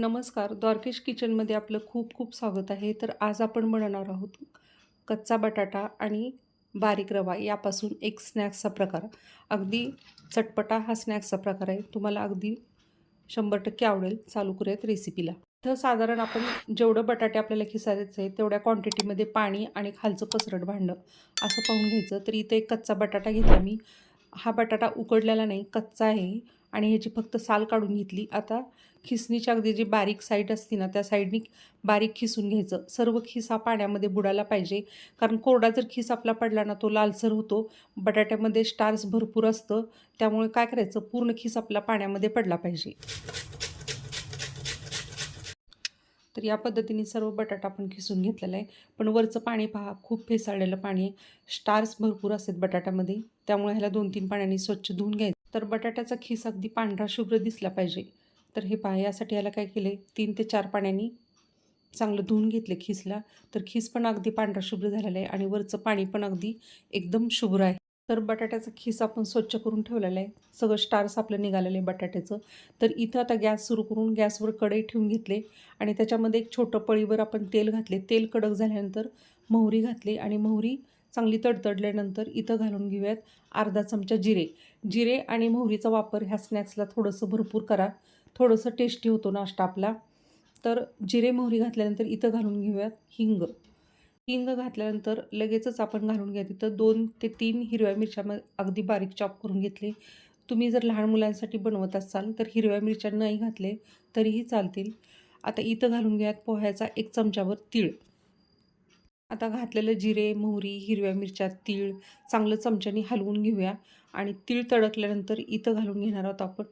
नमस्कार द्वारकेश किचनमध्ये आपलं खूप खूप स्वागत आहे. तर आज आपण बनवणार आहोत कच्चा बटाटा आणि बारीक रवा यापासून एक स्नॅक्सचा प्रकार. अगदी चटपटा हा स्नॅक्सचा प्रकार आहे. तुम्हाला अगदी शंभर टक्के आवडेल चालू करूयात रेसिपीला तर साधारण आपण जेवढं बटाटे आपल्याला खिसायचं आहे तेवढ्या क्वांटिटीमध्ये पाणी आणि खालचं पसरट भांडं असं पाहून घ्यायचं. तर इथं एक कच्चा बटाटा घेतला मी. हा बटाटा उकडलेला नाही कच्चा आहे आणि ह्याची फक्त साल काढून घेतली. आता खिसणीच्या अगदी जी बारीक साईड असते ना त्या साईडनी बारीक खिसून घ्यायचं. सर्व खिसा पाण्यामध्ये बुडायला पाहिजे. कारण कोरडा जर खिस आपला पडला ना तो लालसर होतो. बटाट्यामध्ये स्टार्स भरपूर असतं. त्यामुळे काय करायचं? पूर्ण खिस आपला पाण्यामध्ये पडला पाहिजे. तर या पद्धतीने सर्व बटाटा आपण खिसून घेतलेला आहे. पण वरचं पाणी पहा खूप फेसाळलेलं पाणी आहे. स्टार्स भरपूर असतात बटाट्यामध्ये. त्यामुळे ह्याला दोन तीन पाण्याने स्वच्छ धुवून घ्यायचं. तर बटाट्याचा खिस अगदी पांढरा शुभ्र दिसला पाहिजे. तर हे पहा यासाठी याला काय केले तीन ते चार पाण्याने चांगलं धुवून घेतले खिसला. तर खिस पण अगदी पांढरा शुभ्र झालेला आहे आणि वरचं पाणी पण अगदी एकदम शुभ्र आहे. तर बटाट्याचा खिस आपण स्वच्छ करून ठेवलेला आहे. सगळं स्टार्स आपलं निघालेलं आहे बटाट्याचं. तर इथं आता गॅस सुरू करून गॅसवर कढई ठेवून घेतले आणि त्याच्यामध्ये एक छोटं पळीवर आपण तेल घातले. तेल कडक झाल्यानंतर मोहरी घातली आणि मोहरी चांगली तडतडल्यानंतर इथं घालून घेऊयात अर्धा चमचा जिरे. जिरे आणि मोहरीचा वापर ह्या स्नॅक्सला थोडंसं भरपूर करा. थोडंसं टेस्टी होतो नाश्ता आपला. तर जिरे मोहरी घातल्यानंतर इथं घालून घेऊयात हिंग. हिंग घातल्यानंतर लगेचच आपण घालून घ्या तिथं दोन ते तीन हिरव्या मिरच्या अगदी बारीक चॉप करून घेतले. तुम्ही जर लहान मुलांसाठी बनवत असाल तर हिरव्या मिरच्या नाही घातले तरीही चालतील. आता इथं घालून घ्यात पोह्याचा एक चमचावर तीळ. आता घातलेलं जिरे मोहरी हिरव्या मिरच्या तीळ चांगलं चमच्याने हलवून घेऊया. आणि तीळ तडकल्यानंतर इथं घालून घेणार आहोत आपण.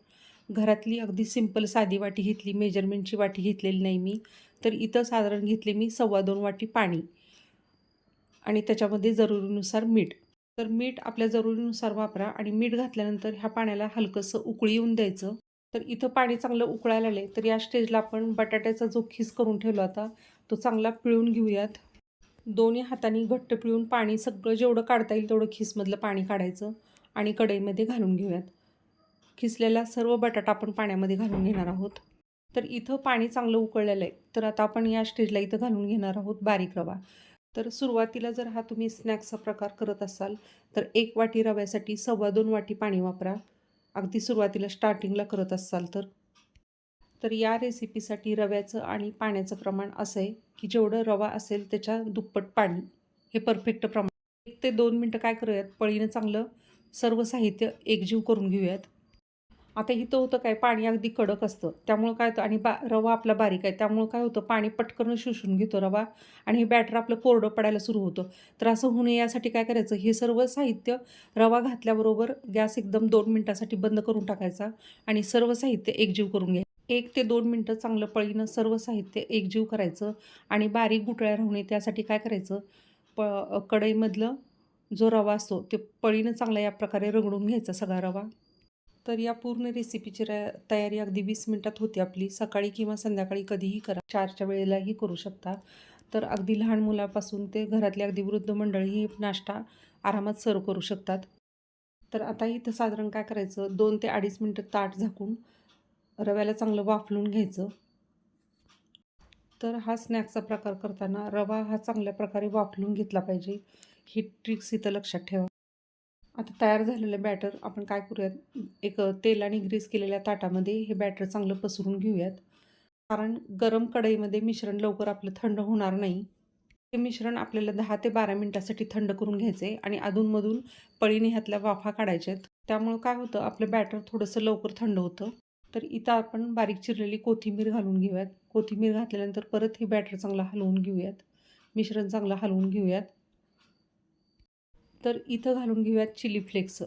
घरातली अगदी सिंपल साधी वाटी घेतली मेजरमेंटची वाटी घेतलेली नाही मी. तर इथं साधारण घेतले मी सव्वा दोन वाटी पाणी. आणि त्याच्यामध्ये जरुरीनुसार मीठ. तर मीठ आपल्या जरुरीनुसार वापरा आणि मीठ घातल्यानंतर ह्या पाण्याला हलकंसं उकळी येऊन द्यायचं. तर इथं पाणी चांगलं उकळायला आले तर या स्टेजला आपण बटाट्याचा जो खीस करून ठेवला होता तो चांगला पिळून घेऊयात. दोन्ही हाताने घट्ट पिळून पाणी सगळं जेवढं काढता येईल तेवढं खिसमधलं पाणी काढायचं आणि कढईमध्ये घालून घेऊयात. खिसलेला सर्व बटाटा आपण पाण्यामध्ये घालून घेणार आहोत. तर इथं पाणी चांगलं उकळलेलं आहे. तर आता आपण या स्टेजला इथं घालून घेणार आहोत बारीक रवा. तर सुरुवातीला जर हा तुम्ही स्नॅक्सचा प्रकार करत असाल तर एक वाटी रव्यासाठी सव्वा दोन वाटी पाणी वापरा. अगदी सुरुवातीला स्टार्टिंगला करत असाल तर. तर या रेसिपीसाठी रव्याचं आणि पाण्याचं प्रमाण असं आहे. की जेवढं रवा असेल त्याच्या दुप्पट पाणी हे परफेक्ट प्रमाण. एक ते दोन मिनटं काय करूयात? पळीनं चांगलं सर्व साहित्य एकजीव करून घेऊयात. आता इथं होतं काय? पाणी अगदी कडक असतं. त्यामुळं काय होतं? आणि बा रवा आपला बारीक आहे. त्यामुळं काय होतं? पाणी पटकन शोषून घेतो रवा आणि हे बॅटर आपलं कोरडं पडायला सुरू होतं. तर असं होऊ नये यासाठी काय करायचं? हे सर्व साहित्य रवा घातल्याबरोबर गॅस एकदम दोन मिनटासाठी बंद करून टाकायचा आणि सर्व साहित्य एकजीव करून घ्यायचं. एक ते दोन मिनटं चांगलं पळीनं सर्व साहित्य एकजीव करायचं आणि बारीक गुटळ्या राहू नये त्यासाठी काय करायचं? प कढईमधलं जो रवा असतो ते पळीनं चांगला या प्रकारे रगडून घ्यायचा सगळा रवा. तर या पूर्ण रेसिपीची रा तयारी अगदी वीस मिनटात होती आपली. सकाळी किंवा संध्याकाळी कधीही करा. चारच्या वेळेलाही करू शकता. तर अगदी लहान मुलापासून ते घरातले अगदी वृद्ध मंडळीही नाश्ता आरामात सर्व करू शकतात. तर आता इथं साधारण काय करायचं? दोन ते अडीच मिनटं ताट झाकून रव्याला चांगलं वाफलून घ्यायचं. तर हा स्नॅक्सचा प्रकार करताना रवा हा चांगल्या प्रकारे वाफलून घेतला पाहिजे. ही ट्रिक्स इथं लक्षात ठेवा. आता तयार झालेलं बॅटर आपण काय करूयात? एक तेल आणि ग्रीस केलेल्या ताटामध्ये हे बॅटर चांगलं पसरून घेऊयात. कारण गरम कढईमध्ये मिश्रण लवकर आपलं थंड होणार नाही. हे मिश्रण आपल्याला दहा ते बारा मिनटासाठी थंड करून घ्यायचे आणि अधूनमधून पळीने ह्यातल्या वाफा काढायच्या आहेत त्यामुळं काय होतं? आपलं बॅटर थोडंसं लवकर थंड होतं. तर इथं आपण बारीक चिरलेली कोथिंबीर घालून घेऊयात. कोथिंबीर घातल्यानंतर परत हे बॅटर चांगलं हलवून घेऊयात. मिश्रण चांगलं हलवून घेऊयात. तर इथं घालून घेऊयात चिली फ्लेक्स.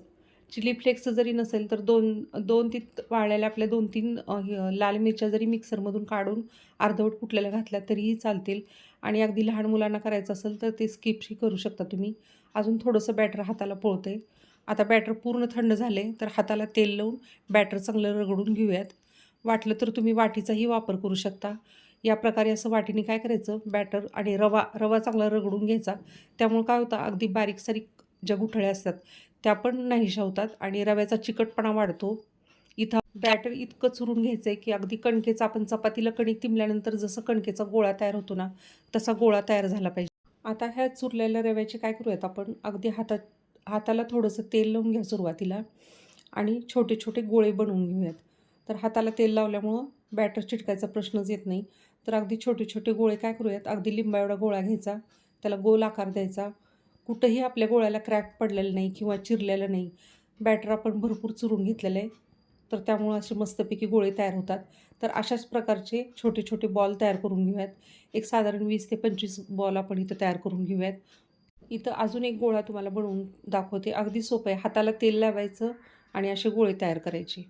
चिली फ्लेक्स जरी नसेल तर दोन दोन ती वाळलेल्या आपल्या दोन तीन लाल मिरच्या जरी मिक्सरमधून काढून अर्धवट कुठल्याला घातल्या तरीही चालतील. आणि अगदी लहान मुलांना करायचं असेल तर ते स्किपही करू शकता तुम्ही. अजून थोडंसं बॅटर हाताला पोळते आता बॅटर पूर्ण थंड झाले तर हाताला तेल लावून बॅटर चांगलं रगडून घेऊयात. वाटलं तर तुम्ही वाटीचाही वापर करू शकता. या प्रकारे असं वाटीने काय करायचं? बॅटर आणि रवा रवा चांगला रगडून घ्यायचा. त्यामुळे काय होतं? अगदी बारीक सारीक ज्या गुठळ्या असतात त्या पण नाहीशा होतात आणि रव्याचा चिकटपणा वाढतो. इथं बॅटर इतकं चुरून घ्यायचं आहे की अगदी कणकेचा आपण चपातीला कणिक तिमल्यानंतर जसं कणकेचा गोळा तयार होतो ना तसा गोळा तयार झाला पाहिजे. आता ह्या चुरलेल्या रव्याचे काय करूयात आपण? अगदी हातात हाताला थोडंसं तेल लावून घ्या सुरुवातीला आणि छोटे छोटे गोळे बनवून घेऊयात. तर हाताला तेल लावल्यामुळं बॅटर चिटकायचा प्रश्नच येत नाही. तर अगदी छोटे छोटे गोळे काय करूयात? अगदी लिंबा एवढा गोळा घ्यायचा त्याला गोल आकार द्यायचा. कुठंही आपल्या गोळ्याला क्रॅक पडलेलं नाही किंवा चिरलेलं नाही. बॅटर आपण भरपूर चुरून घेतलेलं आहे. तर त्यामुळं असे मस्तपैकी गोळे तयार होतात. तर अशाच प्रकारचे छोटे छोटे बॉल तयार करून घेऊयात. एक साधारण वीस ते पंचवीस बॉल आपण इथं तयार करून घेऊयात. इथं अजून एक गोळा तुम्हाला बनवून दाखवते. अगदी सोपं आहे. हाताला तेल लावायचं आणि असे गोळे तयार करायचे.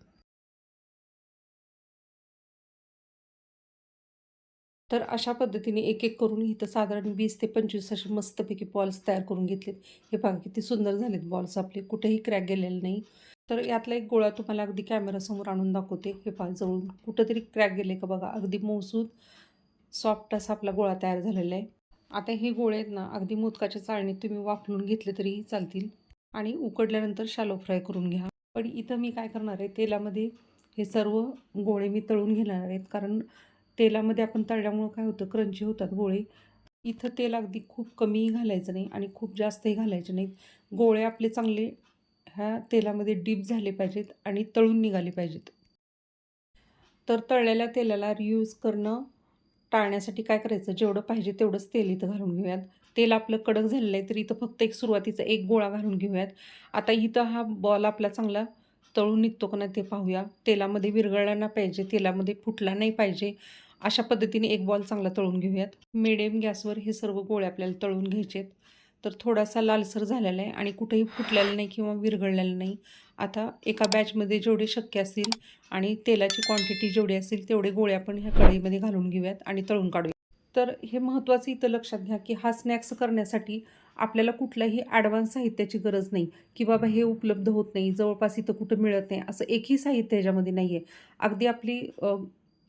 तर अशा पद्धतीने एक एक करून इथं साधारण वीस ते पंचवीस असे मस्तपैकी बॉल्स तयार करून घेतलेत. हे पहा किती सुंदर झालेत बॉल्स आपले. कुठेही क्रॅक गेलेले नाही. तर यातला एक गोळा तुम्हाला अगदी कॅमेरासमोर आणून दाखवते. हे पहा जवळून कुठंतरी क्रॅक गेले का बघा. अगदी मौसूद सॉफ्ट असा आपला गोळा तयार झालेला आहे. आता हे गोळे आहेत ना अगदी मोदकाच्या चाळणीत तुम्ही वाफलून घेतले तरीही चालतील. आणि उकडल्यानंतर शालो फ्राय करून घ्या. पण इथं मी काय करणार आहे तेलामध्ये हे सर्व गोळे मी तळून घेणार आहेत. कारण तेलामध्ये आपण तळल्यामुळं काय होतं क्रंची होतात गोळे. इथं तेल अगदी खूप कमीही घालायचं नाही आणि खूप जास्तही घालायचे नाहीत. गोळे आपले चांगले ह्या तेलामध्ये डीप झाले पाहिजेत आणि तळून निघाले पाहिजेत. तर तळलेल्या तेलाला रियूज करणं टाळण्यासाठी काय करायचं? जेवढं पाहिजे तेवढंच तेल इथं घालून घेऊयात. तेल आपलं कडक झालेलं आहे तर इथं फक्त एक सुरुवातीचा एक गोळा घालून घेऊयात. आता इथं हा बॉल आपला चांगला तळून निघतो का नाही ते पाहूया. तेलामध्ये विरघळला नाही पाहिजे तेलामध्ये फुटला नाही पाहिजे. अशा पद्धतीने एक बॉल चांगला तळून घेऊयात. मिडियम गॅसवर हे सर्व गोळे आपल्याला तळून घ्यायचे आहेत तर थोडासा लालसर झालेला आहे आणि कुठेही फुटलेला नाही किंवा विरघळलेलं नाही. आता एका बॅचमध्ये जेवढे शक्य असतील आणि तेलाची क्वांटिटी जेवढी असेल तेवढे गोळे आपण ह्या कढईमध्ये घालून घेऊयात आणि तळून काढूया तर हे महत्त्वाचं इथं लक्षात घ्या की हा स्नॅक्स करण्यासाठी आपल्याला कुठल्याही ॲडव्हान्स साहित्याची गरज नाही की बाबा हे उपलब्ध होत नाही जवळपास इथं कुठं मिळत नाही असं एकही साहित्य ह्याच्यामध्ये नाही आहे अगदी आपली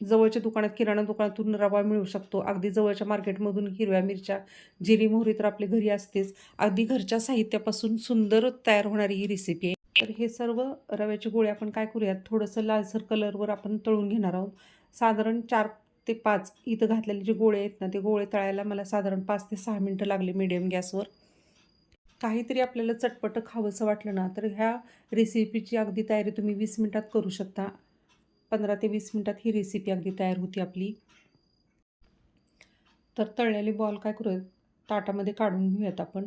जवळच्या दुकानात किराणा दुकानातून रवा मिळू शकतो अगदी जवळच्या मार्केटमधून हिरव्या मिरच्या जिरी मोहरी तर आपल्या घरी असतेच. अगदी घरच्या साहित्यापासून सुंदर तयार होणारी ही रेसिपी आहे. तर हे सर्व रव्याचे गोळे आपण काय करूयात? थोडंसं लालसर कलरवर आपण तळून घेणार आहोत. साधारण चार ते पाच इथं घातलेले जे गोळे आहेत ना ते गोळे तळायला मला साधारण पाच ते सहा मिनटं लागले मीडियम गॅसवर. काहीतरी आपल्याला चटपटं खावंसं वाटलं ना तर ह्या रेसिपीची अगदी तयारी तुम्ही वीस मिनटात करू शकता. पंधरा ते वीस मिनटात ही रेसिपी अगदी तयार होती आपली. तर तळलेले बॉल काय करूयात? ताटामध्ये काढून घेऊयात आपण.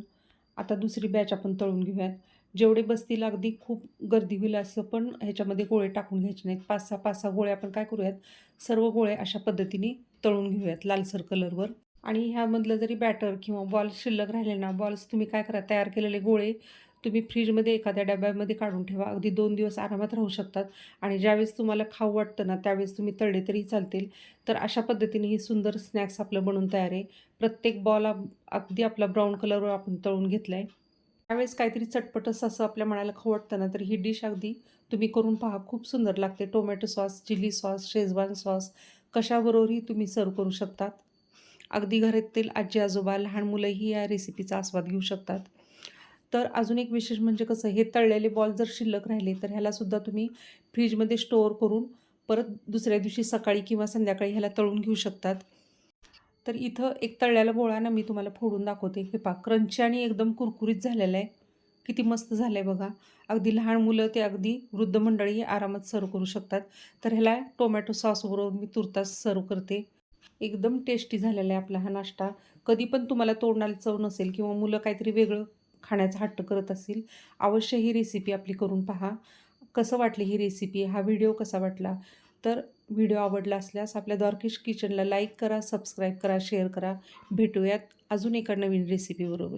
आता दुसरी बॅच आपण तळून घेऊयात. जेवढे बसतील अगदी खूप गर्दी होईल असं पण ह्याच्यामध्ये गोळे टाकून घ्यायचे नाहीत. पाच सहा पाच सहा गोळे आपण काय करूयात? सर्व गोळे अशा पद्धतीने तळून घेऊयात लालसर कलरवर आणि ह्यामधलं जरी बॅटर किंवा बॉल्स शिल्लक राहिले ना बॉल्स तुम्ही काय करा तयार केलेले गोळे तुम्ही फ्रीजमध्ये एखाद्या डब्यामध्ये काढून ठेवा. अगदी दोन दिवस आरामात राहू शकतात. आणि ज्यावेळेस तुम्हाला खाऊ वाटतं ना त्यावेळेस तुम्ही तळले तरी चालतील. तर अशा पद्धतीने ही सुंदर स्नॅक्स आपलं बनवून तयार आहे. प्रत्येक बॉल अगदी आपला ब्राऊन कलरवर आपण तळून घेतला आहे त्यावेळेस काहीतरी चटपटस असं आपल्या मनाला खाऊ वाटतं ना तर ही डिश अगदी तुम्ही करून पहा. खूप सुंदर लागते. Tomato sauce chilli sauce schezwan sauce कशाबरोबरही तुम्ही सर्व करू शकतात. अगदी घरातील आजी आजोबा लहान मुलंही या रेसिपीचा आस्वाद घेऊ शकतात. तर अजून एक विशेष म्हणजे कसं हे तळलेले बॉल जर शिल्लक राहिले तर ह्यालासुद्धा तुम्ही फ्रीजमध्ये स्टोअर करून परत दुसऱ्या दिवशी सकाळी किंवा संध्याकाळी ह्याला तळून घेऊ शकतात. तर इथं एक तळल्याला बोळानं ना मी तुम्हाला फोडून दाखवते. हे पा क्रंची आणि एकदम कुरकुरीत झालेलं आहे. किती मस्त झालं आहे बघा. अगदी लहान मुलं ते अगदी वृद्ध मंडळी आरामात सर्व करू शकतात. तर ह्याला टोमॅटो सॉसबरोबर मी तुरतास सर्व करते. एकदम टेस्टी झालेला आहे आपला हा नाश्ता. कधी पण तुम्हाला तोडण्याला चव नसेल किंवा मुलं काहीतरी वेगळं खाण्याचा हट्ट करत असतील अवश्य ही रेसिपी आपली करून पहा. कसं वाटली ही रेसिपी हा व्हिडिओ कसा वाटला? तर व्हिडिओ आवडला असल्यास आपल्या द्वारकेश किचनला लाईक करा सबस्क्राईब करा शेअर करा. भेटूयात अजून एका नवीन रेसिपीबरोबर